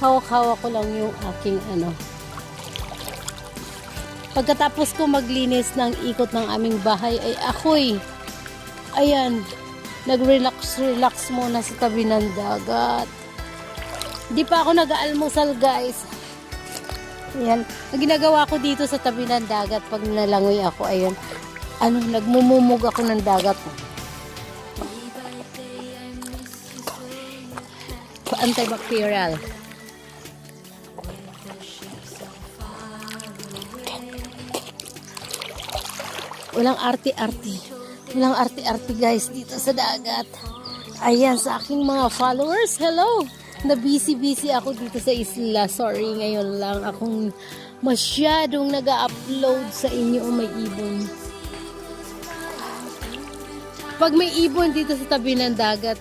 hawak-hawak ko lang yung aking ano. Pagkatapos ko maglinis ng ikot ng aming bahay ay ako'y ayan, nag-relax-relax muna sa tabi ng dagat. Di pa ako nag-almusal guys. Ayan, ang ginagawa ko dito sa tabi ng dagat pag nalangoy ako, ayan, ano, nagmumumog ako ng dagat. Antibacterial. Walang arte-arte. Walang arte-arte guys dito sa dagat. Ayan sa aking mga followers. Hello! Na busy-busy ako dito sa isla. Sorry, ngayon lang akong masyadong nag-upload sa inyo o may ibon. Pag may ibon dito sa tabi ng dagat,